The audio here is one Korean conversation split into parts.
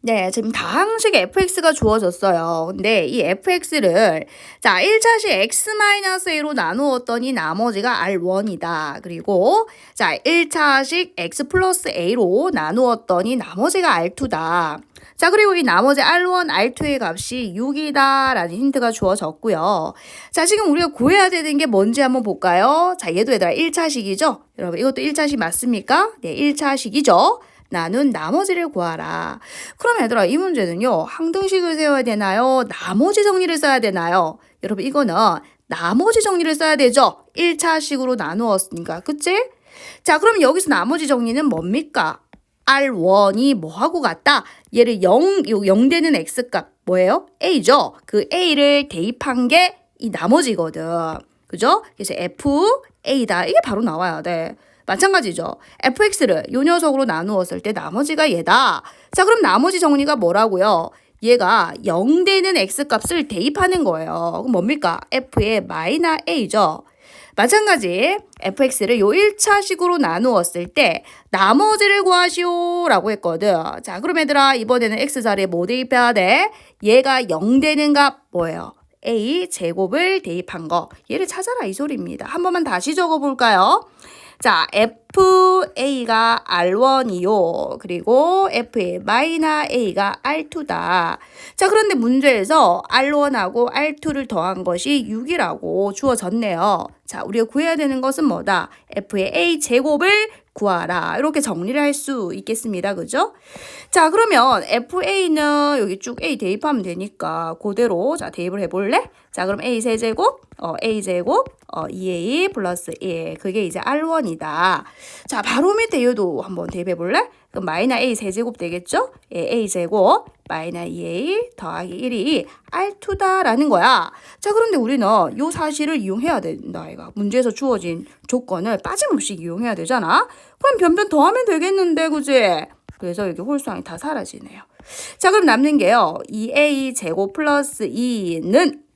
네, 지금 다항식 fx가 주어졌어요. 근데 이 fx를 자, 1차식 x-a로 나누었더니 나머지가 r1이다. 그리고 자, 1차식 x 플러스 a로 나누었더니 나머지가 r2다. 자, 그리고 이 나머지 R1, R2의 값이 6이다 라는 힌트가 주어졌고요. 자, 지금 우리가 구해야 되는 게 뭔지 한번 볼까요? 자, 얘도 얘들아 1차식이죠? 여러분, 이것도 1차식 맞습니까? 네, 1차식이죠? 나눈 나머지를 구하라. 그럼 얘들아, 이 문제는요, 항등식을 세워야 되나요? 나머지 정리를 써야 되나요? 여러분, 이거는 나머지 정리를 써야 되죠? 1차식으로 나누었으니까. 그치? 자, 그럼 여기서 나머지 정리는 뭡니까? R1이 뭐하고 같다? 얘를 0, 0 되는 X값 뭐예요? A죠? 그 A를 대입한 게 이 나머지거든. 그죠? 그래서 F, A다. 이게 바로 나와야 돼. 마찬가지죠. fx를 요 녀석으로 나누었을 때 나머지가 얘다. 자, 그럼 나머지 정리가 뭐라고요? 얘가 0 되는 x값을 대입하는 거예요. 그럼 뭡니까? f의 마이너 a죠. 마찬가지 fx를 요 1차식으로 나누었을 때 나머지를 구하시오 라고 했거든. 자 그럼 얘들아 이번에는 x자리에 뭐 대입해야 돼? 얘가 0 되는 값 뭐예요? a 제곱을 대입한 거 얘를 찾아라 이 소리입니다. 한 번만 다시 적어볼까요? จ่าเอฟ FA가 R1이요. 그리고 FA 마이너 A가 R2다. 자, 그런데 문제에서 R1하고 R2를 더한 것이 6이라고 주어졌네요. 자, 우리가 구해야 되는 것은 뭐다? F의 A 제곱을 구하라. 이렇게 정리를 할 수 있겠습니다. 그죠? 자, 그러면 FA는 여기 쭉 A 대입하면 되니까 그대로 자, 대입을 해볼래? 자, 그럼 A 세제곱, 어, A 제곱, 어, 2A 플러스 1. 그게 이제 R1이다. 자, 바로 밑에 얘도 한번 대입해 볼래? 그럼 마이너 A 세제곱 되겠죠? 예, A 제곱 마이너 2A 더하기 1이 R2다라는 거야. 자, 그런데 우리는 요 사실을 이용해야 된다, 아이가. 문제에서 주어진 조건을 빠짐없이 이용해야 되잖아? 그럼 변변 더하면 되겠는데, 그지? 그래서 여기 홀수항이 다 사라지네요. 자, 그럼 남는 게요. 2A 제곱 플러스 2는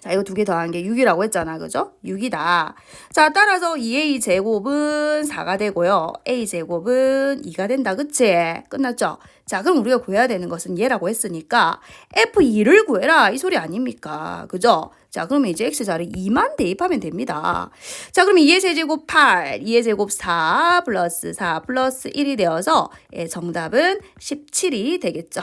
자, 이거 두 개 더한 게 6이라고 했잖아. 그죠? 6이다. 자, 따라서 2a 제곱은 4가 되고요. a 제곱은 2가 된다. 그치? 끝났죠? 자, 그럼 우리가 구해야 되는 것은 얘라고 했으니까 f2를 구해라. 이 소리 아닙니까? 그죠? 자, 그러면 이제 x자리 2만 대입하면 됩니다. 자, 그럼 2의 세제곱 8, 2의 제곱 4 플러스 4 플러스 1이 되어서 예, 정답은 17이 되겠죠.